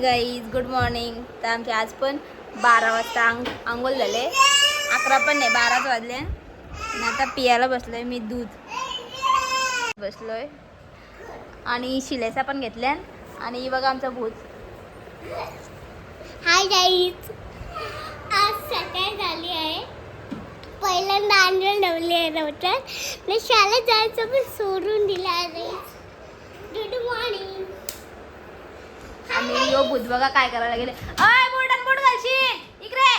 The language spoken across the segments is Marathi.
गाईज गुड मॉर्निंग तर आमचे आज पण बारा वाजता अंग आंघोळ झाले. अकरा पण नाही बाराच वाजले. आणि आता पियाला बसलोय मी दूध. बसलोय. आणि शिलेसा पण घेतल्या. आणि ही बघा आमचा भूत. हाय गाईज आज सकाळ झाली आहे. पहिल्यांदा अंजल लावली आहे नव्हतं मी शाळेत जायचं पण सोडून दिलं आहे गुड मॉर्निंग आणि यो भूत बघा काय करायला गेले. अय बुट आणि बुट घालशील इकडे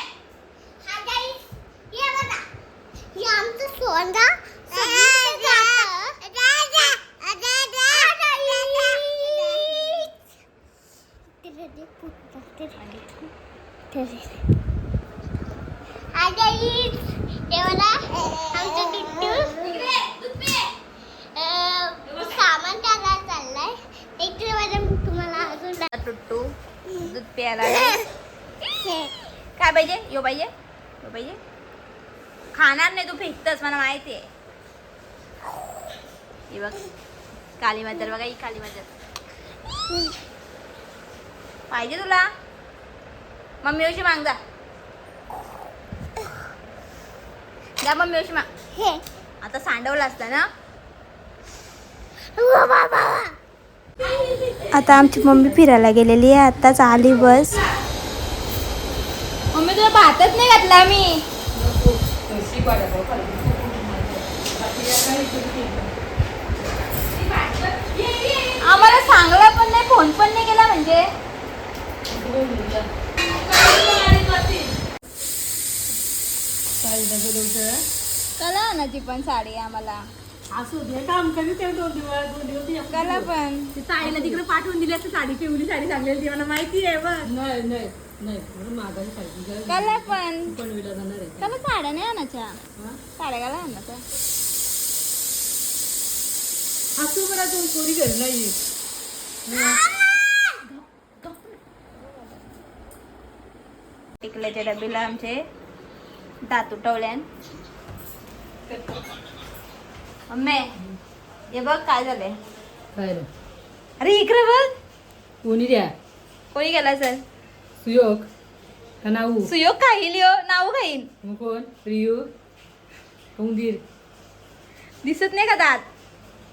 आमचं सोंगा सगळीकडे जातं. तिथे ते फुटतं, तिथे. तिथे. हाय गाईज हे बघा आमचं बिट्टू अं, सामान टाकायला चाललंय इकडे माझ्या तुम्हाला अजून टुट्टू दूध प्यायला. काय पाहिजे? यो पाहिजे? यो पाहिजे? खाणार नाही तू फेकतस मला माहिती आहे. बघ काली मदर बघा ही काली मदर पाहिजे तुला? मम्मी ओशी माग जा. जा मम्मी ओशी माग. आता सांडवलं असतं ना? आता आमची मम्मी फिरायला गेलेली आहे. आत्ताच आली बस. मम्मी तुला भातच नाही घातला मी. आम्हाला सांगला पण नाही फोन पण नाही केला म्हणजे. कला आणायची पण साडी आम्हाला. असू दे काम कधी ते दोन दिवस दोन दिवस. कला पण. ती ताईला तिकडे पाठवून दिली असते साडी पिवली साडी सांगलेली ती मला माहिती आहे बघ. नाही नाही नाही म्हणून मागायची पाहिजे. कला पण पण. विला जाणार आहे. कला साड्या नाही आणायच्या. हा? साड्या आणायच्या. असू घरी नाही. टिकल्याच्या डबीला आमचे दात उठवल्यान मम्मी हे बघ काय झालंय. काय रे? अरे इकडे बघ. कोणी द्या? कोणी गेला सर सुयोग. का नाऊ? सुयोग खाईल यो. नाव खाईल. मग कोण? रियू? उंदीर दिसत नाही का दात?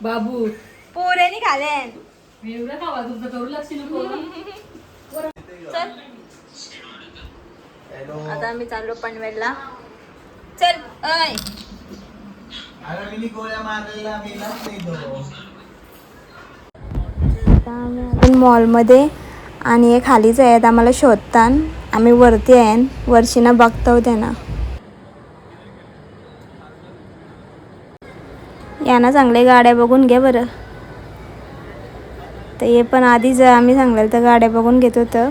बाबू? पोऱ्यानी खाल्यान मी एवढं खावा तुमचं करू लक्ष नको चल. आता आम्ही चाललो पनवेलला. चल अय अरे मी गोळ्या मारलेला मेलाच नाही तो आता आम्ही मॉलमध्ये आणि हे खालीच आहेत आम्हाला शोधतान. आम्ही वरती आहे वर्षीना बघतो त्यांना. यांना चांगले गाड्या बघून घ्या बरं. तर हे पण आधीच आम्ही सांगलेलं तर गाड्या बघून घेत होतं.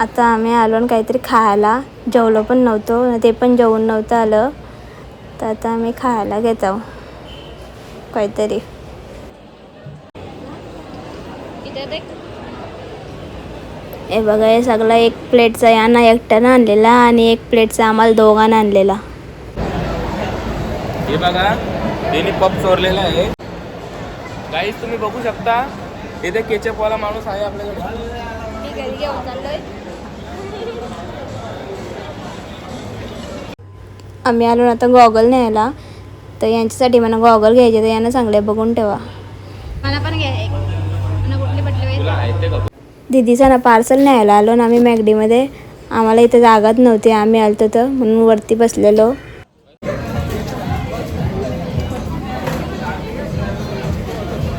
आता आम्ही आलो आणि काहीतरी खायला. जेवलो पण नव्हतो ते पण जेवून नव्हतं आलं. तर आता आम्ही खायला घेत. आहो काहीतरी हे बघा हे सगळं एक प्लेटचा यांना एकट्यानं आणलेला आणि एक प्लेटचा आम्हाला दोघांना आणलेला. हे बघा त्यांनी पप चोरलेला आहे. गाईज तुम्ही बघू शकता इथे केचपवाला माणूस आहे आपल्याकडे. आम्ही आलो ना आता गॉगल न्यायला. तर यांच्यासाठी मला गॉगल घ्यायचे तर यांना चांगले बघून ठेवा. मला पण घ्या दीदीचा ना पार्सल न्यायला आलो ना आम्ही मॅगडीमध्ये आम्हाला इथं जागाच नव्हती आम्ही आलतो तर म्हणून वरती बसलेलो.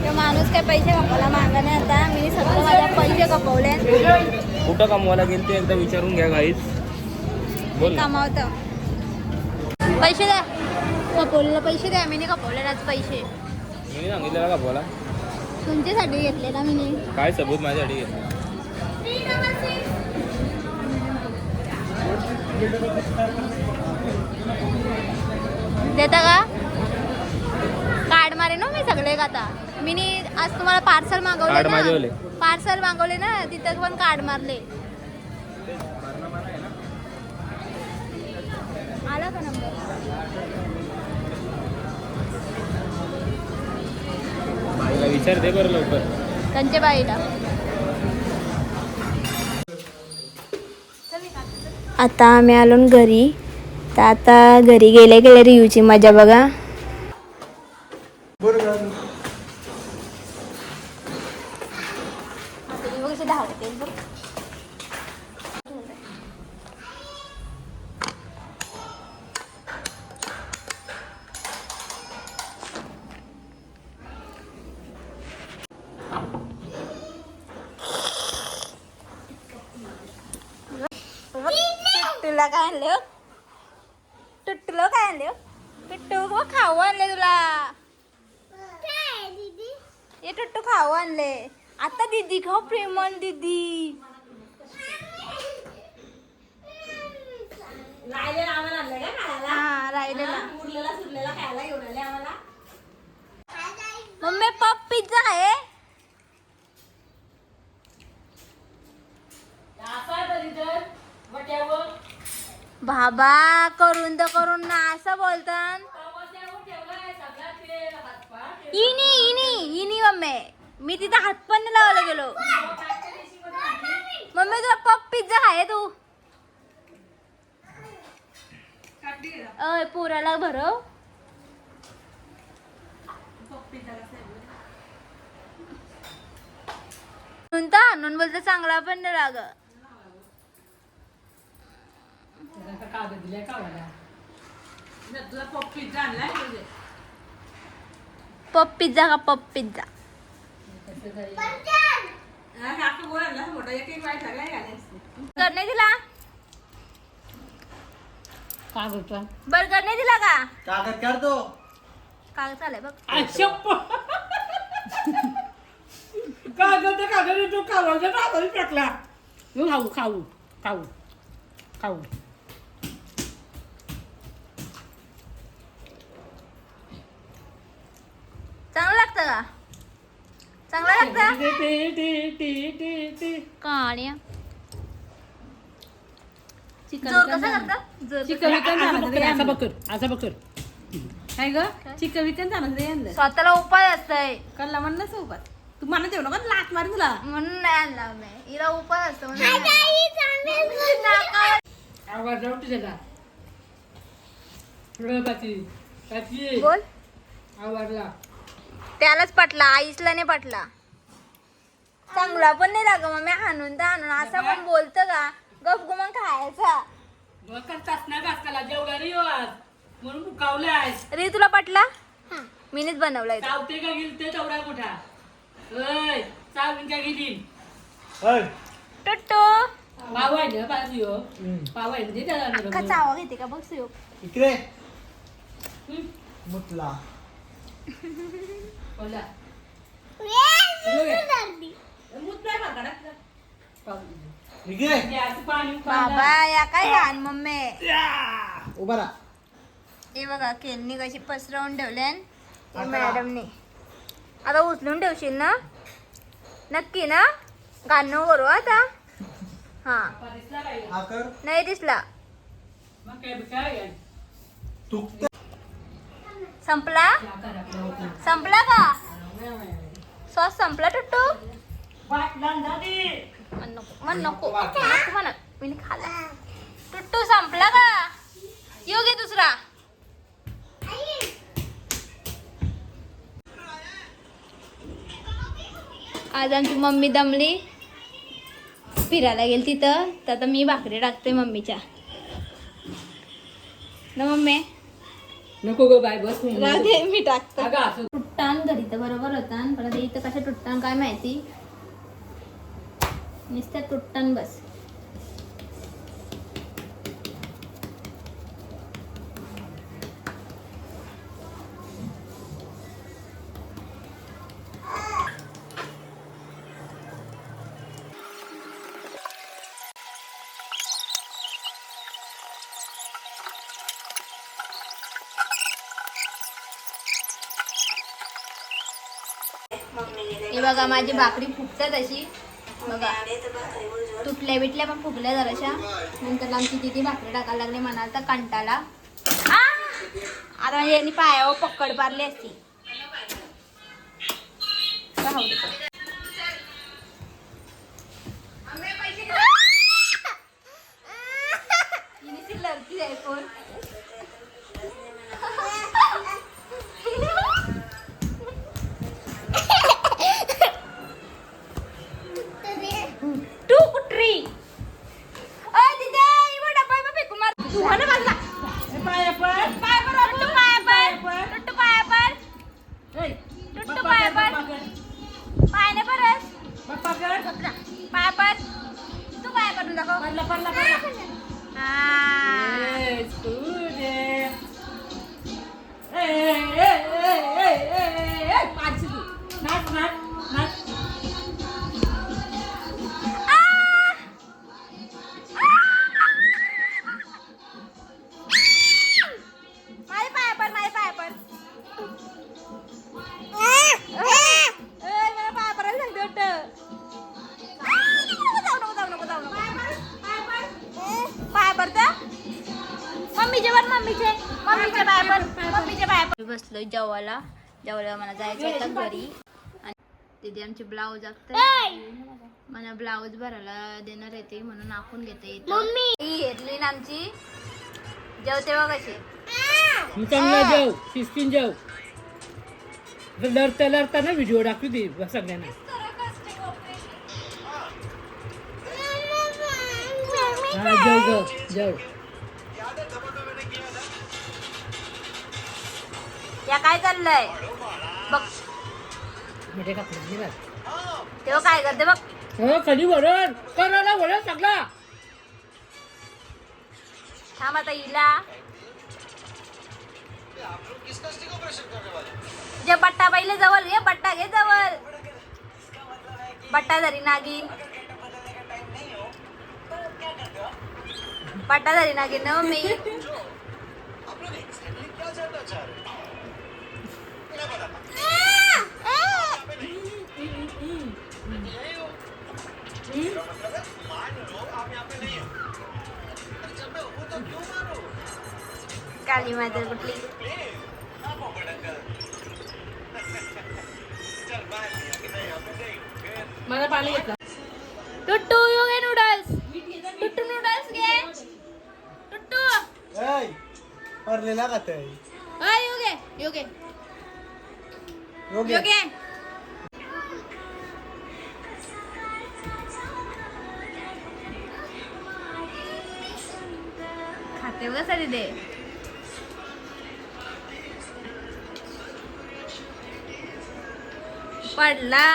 तो माणूस काय पैसे कमवला मागा नाही आता. मी सगळं माझ्या पैसे कपवले कुठं कमवायला गेल ते एकदा विचारून घ्या बोल ना. कमावत. पैसे द्या कपवलेला पैसे द्या मी कपवले आज पैसे. मी सांगितलेलं का बोला तुमच्यासाठी घेतले ना मी काय सबूत माझ्यासाठी घेतलं? देता का? कार्ड मारे ना मी सगळे आता. मी आज तुम्हाला पार्सल मागवले. पार्सल मागवले ना तिथं पण कार्ड मारले. आला का नंबर? मिक्सर दे बरं लवकर. त्यांच्या बाईला आता आम्ही आलो न घरी. तर आता घरी गेल्या गेल्या रियूची मजा बघा. तुला काय आणले हो? टुट्टूला काय आणले हो? टुट्टू खाऊ आणले तुला. ये टुट्टू खाऊ आणले आता दीदी खाऊ प्रेमन दीदी. हा राहिलेला. मम्मी पप पिझ्झा आहे. बाबा करून तर करून ना असं बोलतात इनी इनी इनी मम्मी. मी तिथं हात पण लावायला गेलो. मम्मी तुला पप पिझ्झा आहे तू? अय पोराला भरव. म्हणून आणून बोलतो चांगला पण नाही लाग कागद दिलाय आणलाय पप पिझ्झा का पप पिझ्झा बर्गर नाही दिला? कागदचा बर्गर नाही दिला का? कागद काढतो कागद चालय बघ. कागद कागद तो कागद कागद टाकला. खाऊ खाऊ खाऊ खाऊ चांगलं लागतं का चांगलं लागतं काण्या जोर कसा करता? जोर चिकन विकन झालं तरी असं बकर असं बकर काय ग? चिकन विकन झालं तरी आणलं. स्वतःला उपाय असतंय. कल्ला म्हणलं सोबत तू मला जेवण का लाट मारी तुला. म्हणून नाही आणला मी. हिला उपाय असतो म्हणून. नाकावर- आवाज जाऊ तुझ्या पाची पाची बोल. आवाजला. त्यालाच पटला आईसला नाही पटला. चांगला पण नाही लाग मग मी हाणून तर हाणून असं पण बोलतं का? गप गुमान खायचा करतास ना घासकाला जेवला रे आज. म्हणून मुकावलाय रे तुला पटला? मीनेच बनवलाय. चावते का गेल ते तेवढा मोठा? अय चावून का गेली टुट्टू. पाव आहे ना पाव यो. पाव आहे म्हणजे का त्याला चावा घेते का? बघ सुयोग. इकडे. मुतला. बाबा या काय घाण मम्मी? उभा राहा. हे बघा केलनी कशी पसरवून ठेवल्या मॅडमने. आता उचलून ठेवशील ना? नक्की ना? गाणं करू आता. हा. दिसला काय? हा नाही दिसला. मग काय काय आहे? तुकत संपला? संपला का? सॉस संपला टुट्टू? म्हण नको म्हण नको नको म्हण. मी खाला टुट्टू संपला का? येऊ घे दुसरा. आज आमची मम्मी दमली. फिरायला गेली तिथं. तर आता मी भाकरी टाकते मम्मीच्या. ना मम्मी? नको ग बाय बस मी. टाकते. अगं असं तुट्टान घरी तर बरोबर होता पण आता इथं कशा तुट्टान काय माहिती? नुसत्या तुट्टान बस. बघा माझी भाकरी फुगतात अशी. बघा. तुटल्या बिटल्या पण फुगल्या जराशा. नंतर आमची दिदी भाकरी टाकायला लागली म्हणाल तर कंटाला आ! आता यांनी पायावर पकड पारली असती. लढती आहे कोण? मम्मीचे वर मम्मीचे. मम्मीचे पाय पर मम्मीचे पाय पर बसलो जेवायला. जेवायला मला जायचं होतं घरी. आणि तिथे आमचे ब्लाऊज लागतं मला ब्लाऊज भरायला देणार येते म्हणून आखून घेते येतं मम्मी. घेतली ना आमची. जेवते बघ कशी चांगला जाऊ शिस्तीन जाऊ लढता लढता ना व्हिडिओ दाखवू दे सगळ्यांना. हा जाऊ जाऊ या काय चाललंय बघ. का तेव्हा काय करते बघ. हो कधी वरण करायला वरण सगळा. थांब आता हिला. जे बट्टा पहिले जवळ ये बट्टा घे जवळ. बट्टा धरी नागिन. बट्टा धरी नागिन ना मी. काली मात्र कुठली? मला पाणी घेतलं. टुट्टू यो घे नूडल्स टुट्टू नूडल्स घे. टुट्टू. ऐ परलेला का ते अय यो घे. यो घे दे. पडला.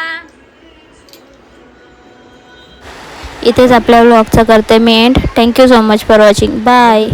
इथेच आपल्या व्लॉगचा करते मी end thank you so much for watching bye